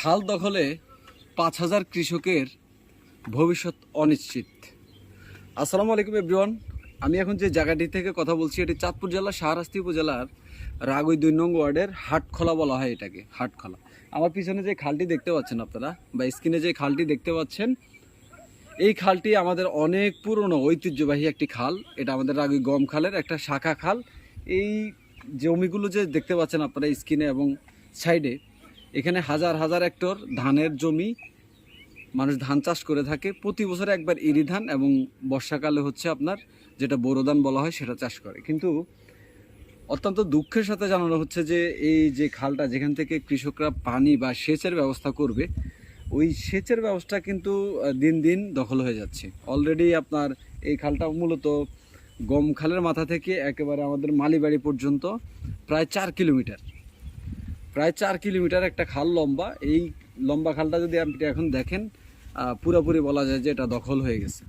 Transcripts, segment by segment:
খাল দখলে পাঁচ হাজার কৃষকের ভবিষ্যৎ অনিশ্চিত। আসসালামু আলাইকুম এভরিওয়ান আমি এখন যে জায়গাটি থেকে কথা বলছি, এটি চাঁদপুর জেলার শাহরাস্তি উপজেলার রাগই দুই নং ওয়ার্ডের হাটখোলা বলা হয় এটাকে, হাটখোলা। আমার পিছনে যে খালটি দেখতে পাচ্ছেন আপনারা, বা স্ক্রিনে যে খালটি দেখতে পাচ্ছেন, এই খালটি আমাদের অনেক পুরনো, ঐতিহ্যবাহী একটি খাল। এটা আমাদের রাগই গম খালের একটা শাখা খাল। এই জমিগুলো যে দেখতে পাচ্ছেন আপনারা স্ক্রিনে এবং সাইডে এখানে হাজার হাজার হেক্টর ধানের জমি মানুষ ধান চাষ করে থাকে। প্রতি বছরে একবার ইরি ধান এবং বর্ষাকালে হচ্ছে আপনার যেটা বোরো ধান বলা হয় সেটা চাষ করে। কিন্তু অত্যন্ত দুঃখের সাথে জানানো হচ্ছে যে এই যে খালটা যেখান থেকে কৃষকরা পানি বা সেচের ব্যবস্থা করবে, ওই সেচের ব্যবস্থা কিন্তু দিন দিন দখল হয়ে যাচ্ছে। অলরেডি আপনার এই খালটা মূলত গম খালের মাথা থেকে একেবারে আমাদের মালিবাড়ি পর্যন্ত প্রায় চার কিলোমিটার। প্রায় চার কিলোমিটার একটা খাল লম্বা। এই লম্বা খালটা যদি আপনি এখন দেখেন পুরোপুরি বলা যায় যে এটা দখল হয়ে গেছে।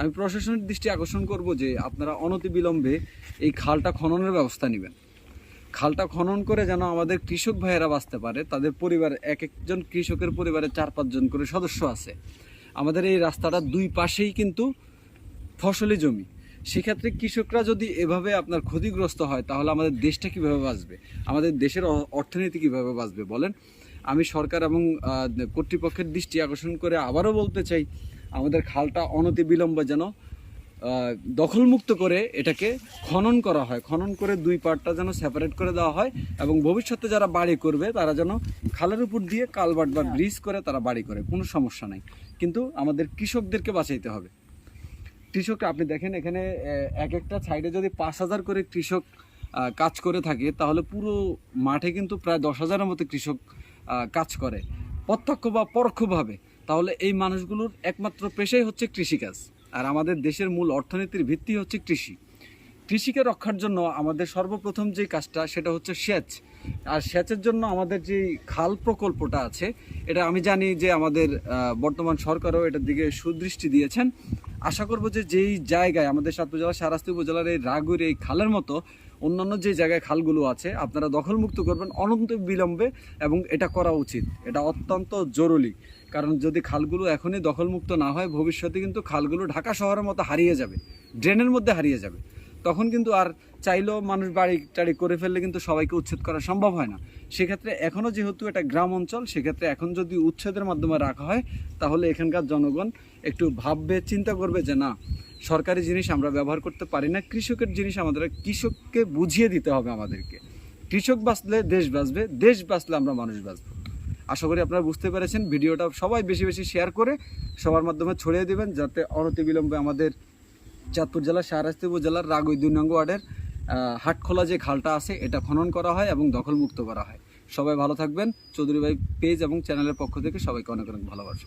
আমি প্রশাসনের দৃষ্টি আকর্ষণ করব যে আপনারা অনতিবিলম্বে এই খালটা খননের ব্যবস্থা নেবেন। খালটা খনন করে যেন আমাদের কৃষক ভাইয়েরা বাঁচতে পারে, তাদের পরিবার, এক একজন কৃষকের পরিবারে চার পাঁচজন করে সদস্য আছে। আমাদের এই রাস্তাটার দুই পাশেই কিন্তু ফসলি জমি। সেক্ষেত্রে কৃষকরা যদি এভাবে আপনার ক্ষতিগ্রস্ত হয়, তাহলে আমাদের দেশটা কীভাবে বাঁচবে? আমাদের দেশের অর্থনীতি কীভাবে বাঁচবে বলেন? আমি সরকার এবং কর্তৃপক্ষের দৃষ্টি আকর্ষণ করে আবারও বলতে চাই, আমাদের খালটা অনতি অনতিবিলম্বে যেন দখলমুক্ত করে এটাকে খনন করা হয়। খনন করে দুই পার্টটা যেন সেপারেট করে দেওয়া হয় এবং ভবিষ্যতে যারা বাড়ি করবে, তারা যেন খালের উপর দিয়ে কালভার্ট বা ব্রিজ করে তারা বাড়ি করে। কোনো সমস্যা নাই। কিন্তু আমাদের কৃষকদেরকে বাঁচাইতে হবে। কৃষক আপনি দেখেন এখানে এক একটা সাইডে যদি পাঁচ হাজার করে কৃষক কাজ করে থাকে, তাহলে পুরো মাঠে কিন্তু প্রায় দশ হাজারের মতো কৃষক কাজ করে। প্রত্যক্ষ বা পরোক্ষভাবে। তাহলে এই মানুষগুলোর একমাত্র পেশাই হচ্ছে কৃষিকাজ। আর আমাদের দেশের মূল অর্থনীতির ভিত্তি হচ্ছে কৃষি। কৃষিকে রক্ষার জন্য আমাদের সর্বপ্রথম যে কাজটা, সেটা হচ্ছে সেচ। আর সেচের জন্য আমাদের যে খাল প্রকল্পটা আছে, এটা আমি জানি যে আমাদের বর্তমান সরকারও এটার দিকে সুদৃষ্টি দিয়েছেন। আশা করব যে যেই জায়গায় আমাদের সাতপুর জেলা সারাস্তি উপজেলার এই রাগুর এই খালের মতো অন্যান্য যে জায়গায় খালগুলো আছে, আপনারা দখলমুক্ত করবেন অনন্ত বিলম্বে এবং এটা করা উচিত। এটা অত্যন্ত জরুরি। কারণ যদি খালগুলো এখনই দখলমুক্ত না হয়, ভবিষ্যতে কিন্তু খালগুলো ঢাকা শহরের মতো হারিয়ে যাবে, ড্রেনের মধ্যে হারিয়ে যাবে। তখন কিন্তু আর চাইলেও মানুষ বাড়ি টাড়ি করে ফেললে কিন্তু সবাইকে উচ্ছেদ করা সম্ভব হয় না। সেক্ষেত্রে এখনও যেহেতু এটা গ্রাম অঞ্চল, সেক্ষেত্রে এখন যদি উচ্ছেদের মাধ্যমে রাখা হয়, তাহলে এখানকার জনগণ একটু ভাববে, চিন্তা করবে যে না, সরকারি জিনিস আমরা ব্যবহার করতে পারি না, কৃষকের জিনিস আমাদের কৃষককে বুঝিয়ে দিতে হবে আমাদেরকে। কৃষক বাঁচলে দেশ বাঁচবে, দেশ বাঁচলে আমরা মানুষ বাঁচবো। আশা করি আপনারা বুঝতে পেরেছেন, ভিডিওটা সবাই বেশি বেশি শেয়ার করে সবার মাধ্যমে ছড়িয়ে দেবেন, যাতে অনতিবিলম্বে আমাদের চাঁদপুর জেলার শাহরাস্তি উপজেলার রাগুই দুই নং ওয়ার্ডের হাটখোলা যে খালটা আছে, এটা খনন করা হয় এবং দখলমুক্ত করা হয়। সবাই ভালো থাকবেন। চৌধুরী ভাই পেজ এবং চ্যানেলের পক্ষ থেকে সবাইকে অনেক অনেক ভালোবাসা।